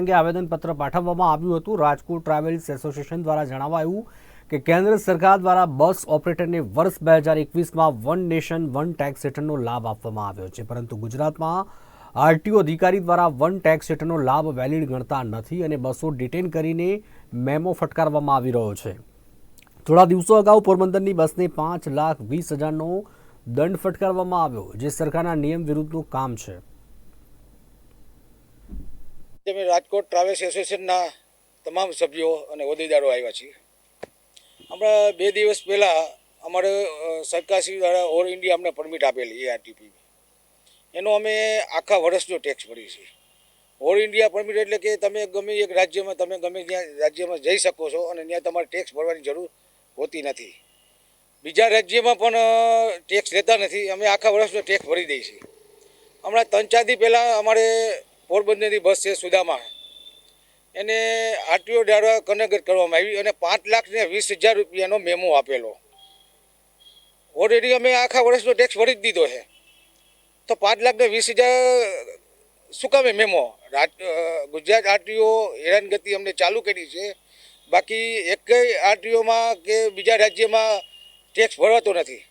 અંગે આવેદનપત્ર પાઠવવામાં આવ્યું હતું. રાજકોટ ટ્રાવેલ્સ એસોસિએશન દ્વારા જણાવાયું કે કેન્દ્ર સરકાર દ્વારા બસ ઓપરેટરને વર્ષ બે હજાર એકવીસમાં વન નેશન, વન ટેક્સ હેઠળનો લાભ આપવામાં આવ્યો છે. પરંતુ ગુજરાતમાં આરટીઓ અધિકારી દ્વારા વન ટેક્સ હેઠળનો લાભ વેલિડ ગણતા નથી અને બસો ડિટેન કરીને મેમો ફટકારવામાં આવી રહ્યો છે. થોડા દિવસો અગાઉ પોરબંદરની બસને પાંચ લાખ વીસ હજારનો દંડ ફટકારવામાં આવ્યો, જે સરકારના નિયમ વિરુદ્ધનું કામ છે. અમે રાજકોટ ટ્રાવેલ્સ એસોસિએશનના તમામ સભ્યો અને હોદ્દેદારો આવ્યા છીએ. હમણાં બે દિવસ પહેલાં અમારે સરકારશ્રી દ્વારા ઓલ ઇન્ડિયા અમને પરમિટ આપેલી એઆરટીપી એનો અમે આખા વર્ષનો ટેક્સ ભરીએ છીએ. ઓલ ઇન્ડિયા પરમિટ એટલે કે તમે ગમે એક રાજ્યમાં, તમે ગમે ત્યાં રાજ્યમાં જઈ શકો છો અને ત્યાં તમારે ટેક્સ ભરવાની જરૂર હોતી નથી. બીજા રાજ્યમાં પણ ટેક્સ લેતા નથી. અમે આખા વર્ષનો ટેક્સ ભરી દઈએ છીએ. હમણાં ત્રણ ચાર દી પહેલાં અમારે પોરબંદરની બસ છે સુદામા. એને આરટીઓ દ્વારા કનેક્ટ કરવામાં આવી અને પાંચ લાખ ને વીસ હજાર રૂપિયાનો મેમો આપેલો. ઓલરેડી અમે આખા વર્ષનો ટેક્સ ભરી જ દીધો છે. તો પાંચ લાખ ને વીસ હજાર શું કામે મેમો? ગુજરાત આરટીઓ હેરાનગતિ અમને ચાલુ કરી છે. બાકી એકેય આરટીઓમાં કે બીજા રાજ્યમાં ટેક્સ ભરવાતો નથી.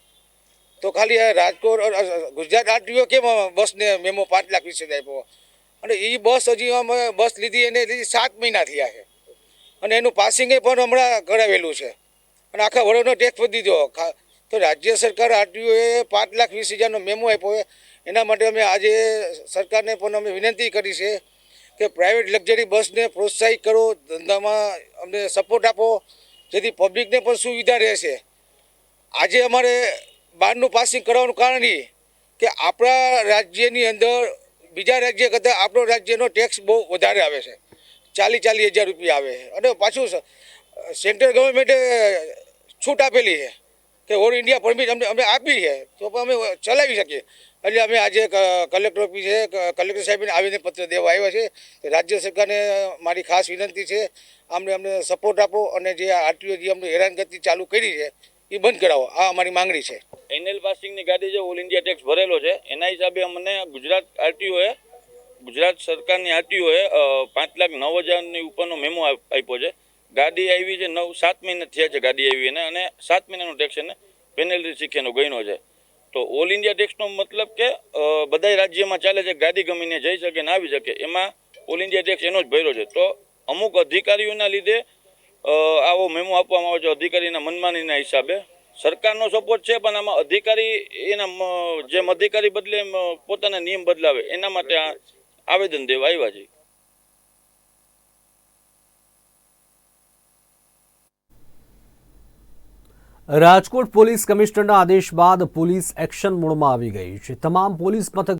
તો ખાલી રાજકોટ ગુજરાત આરટીઓ કેમ બસને મેમો પાંચ લાખ વીસ હજાર આપ્યો? અને એ બસ હજી અમે બસ લીધી એને લીધી સાત મહિના થયા છે. અને એનું પાસિંગે પણ હમણાં કરાવેલું છે. અને આખા વડોનો ટેક્સ વધી દીધો તો રાજ્ય સરકાર આરટીઓએ પાંચ લાખ વીસ હજારનો મેમો આપ્યો. એના માટે અમે આજે સરકારને પણ અમે વિનંતી કરી છે કે પ્રાઇવેટ લક્ઝરી બસને પ્રોત્સાહિત કરો, ધંધામાં અમને સપોર્ટ આપો, જેથી પબ્લિકને પણ સુવિધા રહેશે. આજે અમારે બહારનું પાસિંગ કરવાનું કારણ એ કે આપણા રાજ્યની અંદર બીજા રાજ્ય કરતાં આપણો રાજ્યનો ટેક્સ બહુ વધારે આવે છે. ચાલીસ ચાલીસ હજાર રૂપિયા આવે છે. અને પાછું સેન્ટ્રલ ગવર્મેન્ટે છૂટ આપેલી છે કે ઓલ ઇન્ડિયા પરમિટ અમને, અમે આપી છે. તો પણ અમે ચલાવી શકીએ. એટલે અમે આજે કલેક્ટર ઓફિસે, ક- કલેક્ટર સાહેબને આવીને પત્ર દેવા આવ્યા છે. રાજ્ય સરકારને મારી ખાસ વિનંતી છે. અમને અમને સપોર્ટ આપો અને જે આરટીઓ જે અમને હેરાનગતિ ચાલુ કરી છે એ બંધ કરાવો. આ અમારી માંગણી છે. એનએલ પાસિંગની ગાડી જે ઓલ ઇન્ડિયા ટેક્સ ભરેલો છે, એના હિસાબે અમને ગુજરાત આરટીઓએ, ગુજરાત સરકારની આરટીઓએ પાંચ લાખ નવ હજારની ઉપરનો મેમો આપ- આપ્યો છે. ગાડી આવી છે નવ, સાત મહિના થયા છે ગાડી આવી એને, અને સાત મહિનાનો ટેક્સ એને પેનલ્ટી શીખેનો ગણ્યો છે. તો ઓલ ઇન્ડિયા ટેક્સનો મતલબ કે બધા રાજ્યમાં ચાલે છે ગાડી ગમીને જઈ શકે ને આવી શકે, એમાં ઓલ ઇન્ડિયા ટેક્સ એનો જ ભર્યો છે. તો અમુક અધિકારીઓના લીધે આવો મેમો આપવામાં આવે છે અધિકારીના મનમાનીના હિસાબે. સરકારનો સપોર્ટ છે, પણ આમાં અધિકારી એના જેમ અધિકારી બદલે પોતાના નિયમ બદલાવે, એના માટે આ આવેદન દેવા આવ્યા છે. રાજકોટ પોલીસ કમિશનરના આદેશ બાદ પોલીસ એક્શન મોડમાં આવી ગઈ છે. તમામ પોલીસ મથક